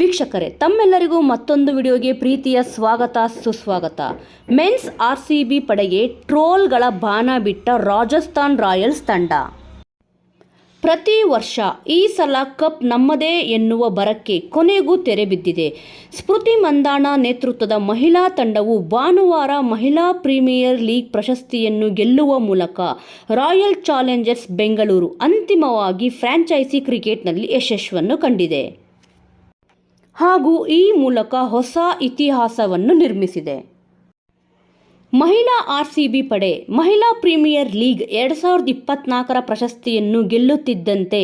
ವೀಕ್ಷಕರೇ, ತಮ್ಮೆಲ್ಲರಿಗೂ ಮತ್ತೊಂದು ವಿಡಿಯೋಗೆ ಪ್ರೀತಿಯ ಸ್ವಾಗತ, ಸುಸ್ವಾಗತ. ಮೆನ್ಸ್ ಆರ್ ಸಿ ಬಿ ಪಡೆಗೆ ಟ್ರೋಲ್ಗಳ ಬಾಣ ಬಿಟ್ಟ ರಾಜಸ್ಥಾನ್ ರಾಯಲ್ಸ್ ತಂಡ. ಪ್ರತಿ ವರ್ಷ ಈ ಸಲ ಕಪ್ ನಮ್ಮದೇ ಎನ್ನುವ ಬರಕ್ಕೆ ಕೊನೆಗೂ ತೆರೆ ಬಿದ್ದಿದೆ. ಸ್ಮೃತಿ ಮಂದಾಣ ನೇತೃತ್ವದ ಮಹಿಳಾ ತಂಡವು ಭಾನುವಾರ ಮಹಿಳಾ ಪ್ರೀಮಿಯರ್ ಲೀಗ್ ಪ್ರಶಸ್ತಿಯನ್ನು ಗೆಲ್ಲುವ ಮೂಲಕ ರಾಯಲ್ ಚಾಲೆಂಜರ್ಸ್ ಬೆಂಗಳೂರು ಅಂತಿಮವಾಗಿ ಫ್ರಾಂಚೈಸಿ ಕ್ರಿಕೆಟ್ನಲ್ಲಿ ಯಶಸ್ಸನ್ನು ಕಂಡಿದೆ. ಹಾಗೂ ಈ ಮೂಲಕ ಹೊಸ ಇತಿಹಾಸವನ್ನು ನಿರ್ಮಿಸಿದೆ. ಮಹಿಳಾ ಆರ್ ಸಿ ಬಿ ಪಡೆ ಮಹಿಳಾ ಪ್ರೀಮಿಯರ್ ಲೀಗ್ ಎರಡು ಸಾವಿರದ ಇಪ್ಪತ್ನಾಲ್ಕರ ಪ್ರಶಸ್ತಿಯನ್ನು ಗೆಲ್ಲುತ್ತಿದ್ದಂತೆ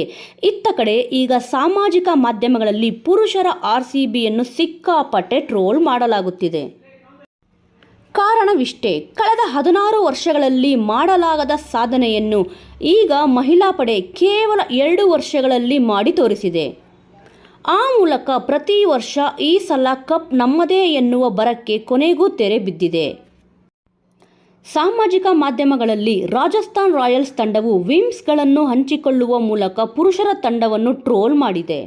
ಇತ್ತ ಕಡೆ ಈಗ ಸಾಮಾಜಿಕ ಮಾಧ್ಯಮಗಳಲ್ಲಿ ಪುರುಷರ ಆರ್ ಸಿ ಬಿಯನ್ನು ಸಿಕ್ಕಾಪಟ್ಟೆ ಟ್ರೋಲ್ ಮಾಡಲಾಗುತ್ತಿದೆ. ಕಾರಣವಿಷ್ಟೇ, ಕಳೆದ ಹದಿನಾರು ವರ್ಷಗಳಲ್ಲಿ ಮಾಡಲಾಗದ ಸಾಧನೆಯನ್ನು ಈಗ ಮಹಿಳಾ ಪಡೆ ಕೇವಲ ಎರಡು ವರ್ಷಗಳಲ್ಲಿ ಮಾಡಿ ತೋರಿಸಿದೆ. ಆ ಮೂಲಕ ಪ್ರತಿ ವರ್ಷ ಈ ಸಲ ಕಪ್ ನಮ್ಮದೇ ಎನ್ನುವ ಬರಕ್ಕೆ ಕೊನೆಗೂ ತೆರೆ ಬಿದ್ದಿದೆ. ಸಾಮಾಜಿಕ ಮಾಧ್ಯಮಗಳಲ್ಲಿ ರಾಜಸ್ಥಾನ್ ರಾಯಲ್ಸ್ ತಂಡವು ವಿಮ್ಸ್ಗಳನ್ನು ಹಂಚಿಕೊಳ್ಳುವ ಮೂಲಕ ಪುರುಷರ ತಂಡವನ್ನು ಟ್ರೋಲ್ ಮಾಡಿದೆ.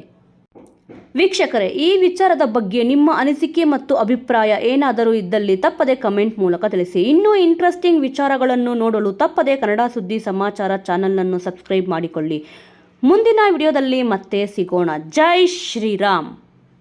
ವೀಕ್ಷಕರೇ, ಈ ವಿಚಾರದ ಬಗ್ಗೆ ನಿಮ್ಮ ಅನಿಸಿಕೆ ಮತ್ತು ಅಭಿಪ್ರಾಯ ಏನಾದರೂ ಇದ್ದಲ್ಲಿ ತಪ್ಪದೆ ಕಮೆಂಟ್ ಮೂಲಕ ತಿಳಿಸಿ. ಇನ್ನೂ ಇಂಟ್ರೆಸ್ಟಿಂಗ್ ವಿಚಾರಗಳನ್ನು ನೋಡಲು ತಪ್ಪದೆ ಕನ್ನಡ ಸುದ್ದಿ ಸಮಾಚಾರ ಚಾನಲನ್ನು ಸಬ್ಸ್ಕ್ರೈಬ್ ಮಾಡಿಕೊಳ್ಳಿ. ಮುಂದಿನ ವಿಡಿಯೋದಲ್ಲಿ ಮತ್ತೆ ಸಿಗೋಣ. ಜೈ ಶ್ರೀರಾಮ್.